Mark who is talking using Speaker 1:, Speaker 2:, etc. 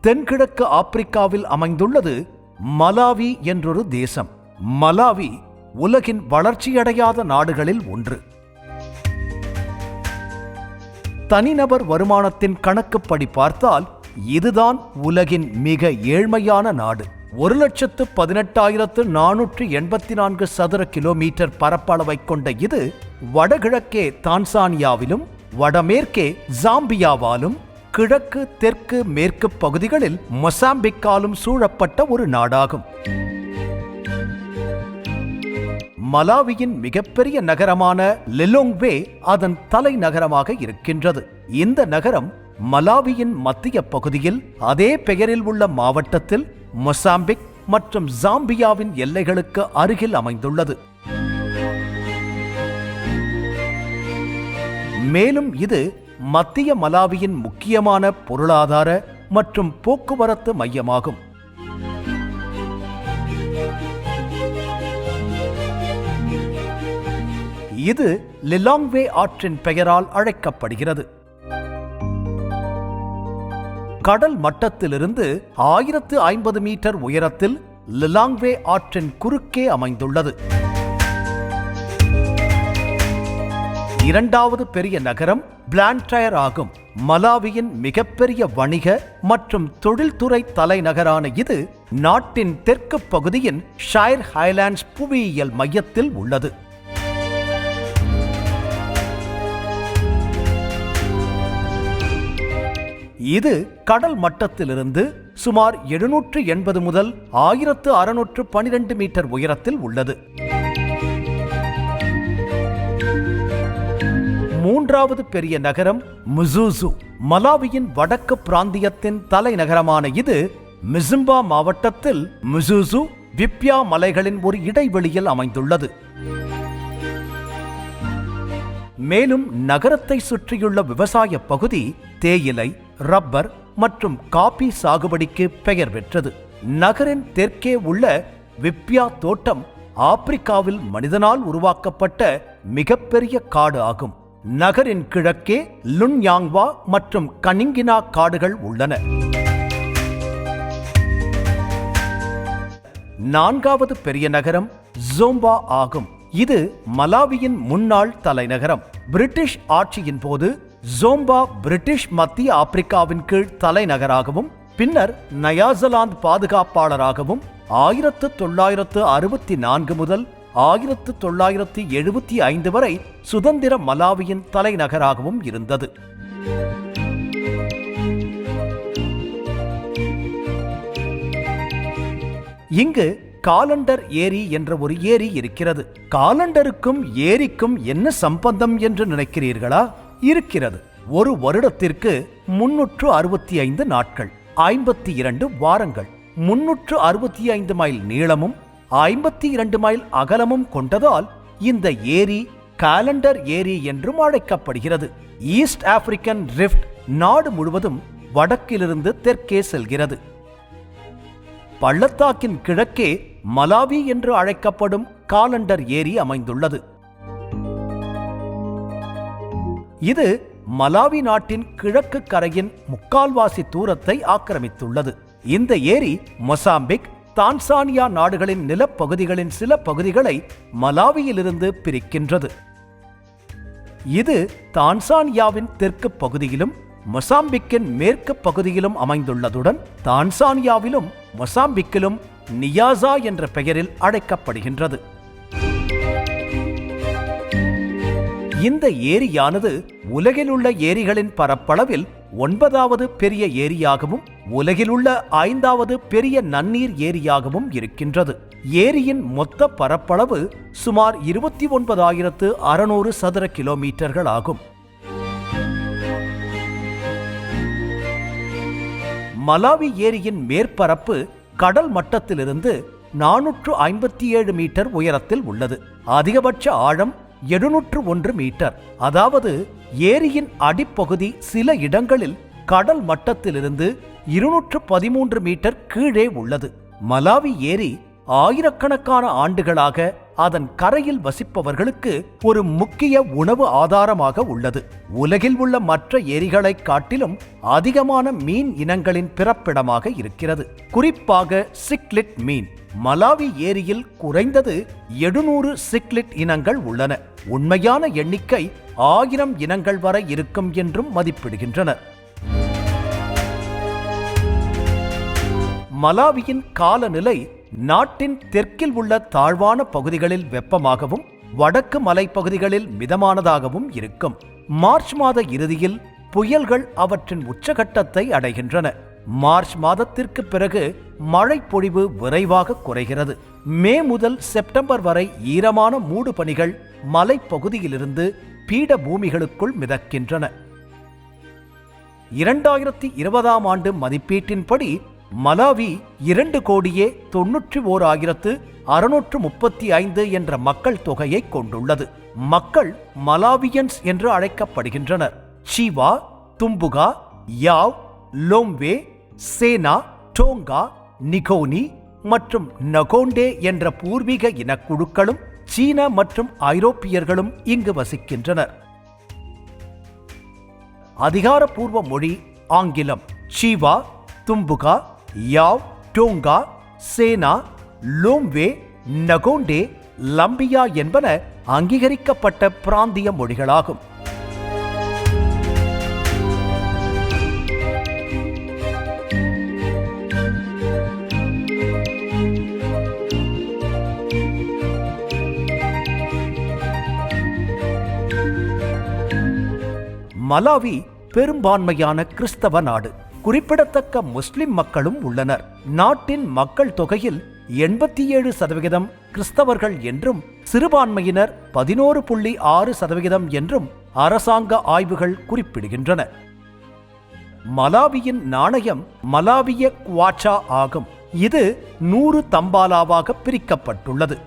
Speaker 1: தென்கிழக்கு ஆப்பிரிக்காவில் அமைந்துள்ளது மலாவி என்றொரு தேசம். மலாவி உலகின் வளர்ச்சியடையாத நாடுகளில் ஒன்று. தனிநபர் வருமானத்தின் கணக்குப்படி பார்த்தால் இதுதான் உலகின் மிக ஏழ்மையான நாடு. ஒரு லட்சத்து பதினெட்டாயிரத்து நானூற்று எண்பத்தி நான்கு சதுர கிலோமீட்டர் பரப்பளவை கொண்ட இது வடகிழக்கே தான்சானியாவிலும் வடமேற்கே ஜாம்பியாவாலும் கிழக்கு தெற்கு மேற்கு பகுதிகளில் மொசாம்பிக்காலும் சூழப்பட்ட ஒரு நாடாகும். மலாவியின் மிகப்பெரிய நகரமான லெலோங்வே அதன் தலைநகரமாக இருக்கின்றது. இந்த நகரம் மலாவியின் மத்திய பகுதியில் அதே பெயரில் உள்ள மாவட்டத்தில் மொசாம்பிக் மற்றும் ஜாம்பியாவின் எல்லைகளுக்கு அருகில் அமைந்துள்ளது. மேலும் இது மத்திய மலாவியின் முக்கியமான பொருளாதார மற்றும் போக்குவரத்து மையமாகும். இது லிலாங்வே ஆற்றின் பெயரால் அழைக்கப்படுகிறது. கடல் மட்டத்திலிருந்து ஆயிரத்து ஐம்பது மீட்டர் உயரத்தில் லிலாங்வே ஆற்றின் குறுக்கே அமைந்துள்ளது. இரண்டாவது பெரிய நகரம் பிளான்டயர் ஆகும். மலாவியின் மிகப்பெரிய வணிக மற்றும் தொழில்துறை தலைநகரான இது நாட்டின் தெற்கு பகுதியின் ஷைர் ஹைலாண்ட்ஸ் புவியியல் மையத்தில் உள்ளது. இது கடல் மட்டத்திலிருந்து சுமார் எழுநூற்று எண்பது முதல் ஆயிரத்து அறுநூற்று பனிரெண்டு மீட்டர் உயரத்தில் உள்ளது. மூன்றாவது பெரிய நகரம் முசூசு. மலாவியின் வடக்கு பிராந்தியத்தின் தலைநகரமான இது மிசிம்பா மாவட்டத்தில் முசூசு விப்யா மலைகளின் ஒரு இடைவெளியில் அமைந்துள்ளது. மேலும் நகரத்தை சுற்றியுள்ள விவசாய பகுதி தேயிலை ரப்பர் மற்றும் காபி சாகுபடிக்கு பெயர் பெற்றது. நகரின் தெற்கே உள்ள விப்யா தோட்டம் ஆப்பிரிக்காவில் மனிதனால் உருவாக்கப்பட்ட மிகப்பெரிய காடு ஆகும். நகரின் கிழக்கே லுன்யாங்வா மற்றும் கனிங்கினா காடுகள் உள்ளன. நான்காவது பெரிய நகரம் ஜோம்பா ஆகும். இது மலாவியின் முன்னாள் தலைநகரம். பிரிட்டிஷ் ஆட்சியின் போது ஜோம்பா பிரிட்டிஷ் மத்திய ஆப்பிரிக்காவின் கீழ் தலைநகராகவும் பின்னர் நயாசலாந்து பாதுகாப்பாளராகவும் ஆயிரத்து தொள்ளாயிரத்து அறுபத்தி நான்கு முதல் ஆயிரத்து தொள்ளாயிரத்து எழுபத்தி ஐந்து வரை சுதந்திர மலாவியின் தலைநகராகவும் இருந்தது. இங்கு காலண்டர் ஏரி என்ற ஒரு ஏரி இருக்கிறது. காலண்டருக்கும் ஏரிக்கும் என்ன சம்பந்தம் என்று நினைக்கிறீர்களா? இருக்கிறது. ஒரு வருடத்திற்கு முன்னூற்று அறுபத்தி ஐந்து நாட்கள் ஐம்பத்தி இரண்டு வாரங்கள் முன்னூற்று அறுபத்தி ஐந்து மைல் நீளமும் ஐம்பத்தி இரண்டு மைல் அகலமும் கொண்டதால் இந்த ஏரி காலண்டர் ஏரி என்றும் அழைக்கப்படுகிறது. ஈஸ்ட் ஆப்பிரிக்கன் ரிஃப்ட் நாடு முழுவதும் வடக்கிலிருந்து தெற்கே செல்கிறது. பள்ளத்தாக்கின் கிழக்கே மலாவி என்று அழைக்கப்படும் காலண்டர் ஏரி அமைந்துள்ளது. இது மலாவி நாட்டின் கிழக்கு கரையின் முக்கால்வாசி தூரத்தை ஆக்கிரமித்துள்ளது. இந்த ஏரி மொசாம்பிக் தான்சானியா நாடுகளின் நிலப்பகுதிகளின் சில பகுதிகளை மலாவியிலிருந்து பிரிக்கின்றது. இது தான்சானியாவின் தெற்கு பகுதியிலும் மொசாம்பிக்கின் மேற்கு பகுதியிலும் அமைந்துள்ளதுடன் தான்சானியாவிலும் மொசாம்பிக்கிலும் நியாசா என்ற பெயரில் அழைக்கப்படுகின்றது. இந்த ஏரியானது உலகில் உள்ள ஏரிகளின் பரப்பளவில் ஒன்பதாவது பெரிய ஏரியாகவும் உலகிலுள்ள ஐந்தாவது பெரிய நன்னீர் ஏரியாகவும் இருக்கின்றது. ஏரியின் மொத்த பரப்பளவு சுமார் இருபத்தி ஒன்பதாயிரத்து அறுநூறு சதுர கிலோமீட்டர்கள் ஆகும். மலாவி ஏரியின் மேற்பரப்பு கடல் மட்டத்திலிருந்து நானூற்று ஐம்பத்தி ஏழு மீட்டர் உயரத்தில் உள்ளது. அதிகபட்ச ஆழம் எழுநூற்று ஒன்று மீட்டர். அதாவது ஏரியின் அடிப்பகுதி சில இடங்களில் கடல் மட்டத்திலிருந்து இருநூற்று பதிமூன்று மீட்டர் கீழே உள்ளது. மலாவி ஏரி ஆயிரக்கணக்கான ஆண்டுகளாக அதன் கரையில் வசிப்பவர்களுக்கு ஒரு முக்கிய உணவு ஆதாரமாக உள்ளது. உலகில் உள்ள மற்ற ஏரிகளை காட்டிலும் அதிகமான மீன் இனங்களின் பிறப்பிடமாக இருக்கிறது. குறிப்பாக சிக்லிட் மீன். மலாவி ஏரியில் குறைந்தது எழுநூறு சிக்லிட் இனங்கள் உள்ளன. உண்மையான எண்ணிக்கை ஆயிரம் இனங்கள் வரை இருக்கும் என்றும் மதிப்பிடுகின்றனர் மலாவியின் காலநிலை நாட்டின் தெற்கில் உள்ள தாழ்வான பகுதிகளில் வெப்பமாகவும் வடக்கு மலைப்பகுதிகளில் மிதமானதாகவும் இருக்கும். மார்ச் மாத இறுதியில் புயல்கள் அவற்றின் உச்சகட்டத்தை அடைகின்றன. மார்ச் மாதத்திற்கு பிறகு மழை பொழிவு விரைவாக குறைகிறது. மே முதல் செப்டம்பர் வரை ஈரமான மூடு பணிகள் மலைப்பகுதியிலிருந்து பீடபூமிகளுக்குள் மிதக்கின்றன. இரண்டாயிரத்தி இருபதாம் ஆண்டு மதிப்பீட்டின்படி மலாவி இரண்டு கோடியே தொன்னூற்றி ஓர் ஆயிரத்து அறுநூற்று முப்பத்தி ஐந்து என்ற மக்கள் தொகையை கொண்டுள்ளது. மக்கள் மலாவியன்ஸ் என்று அழைக்கப்படுகின்றனர். ஷீவா தும்புகா யாவ் லோம்வே சேனா டோங்கா நிகோனி மற்றும் நகோண்டே என்ற பூர்வீக இனக்குழுக்களும் சீன மற்றும் ஐரோப்பியர்களும் இங்கு வசிக்கின்றனர். அதிகாரப்பூர்வ மொழி ஆங்கிலம். ஷீவா தும்புகா யாவ் டோங்கா சேனா லோம்வே நகோண்டே லம்பியா என்பன அங்கீகரிக்கப்பட்ட பிராந்திய மொழிகளாகும். மலாவி பெரும்பான்மையான கிறிஸ்தவ நாடு. குறிப்பிடத்தக்க முஸ்லிம் மக்களும் உள்ளனர். நாட்டின் மக்கள் தொகையில் எண்பத்தி ஏழு சதவிகிதம் கிறிஸ்தவர்கள் என்றும் சிறுபான்மையினர் பதினோரு புள்ளி ஆறு சதவிகிதம் என்றும் அரசாங்க ஆய்வுகள் குறிப்பிடுகின்றன. மலாவியின் நாணயம் மலாவிய குவாச்சா ஆகும். இது நூறு தம்பாலாவாக பிரிக்கப்பட்டுள்ளது.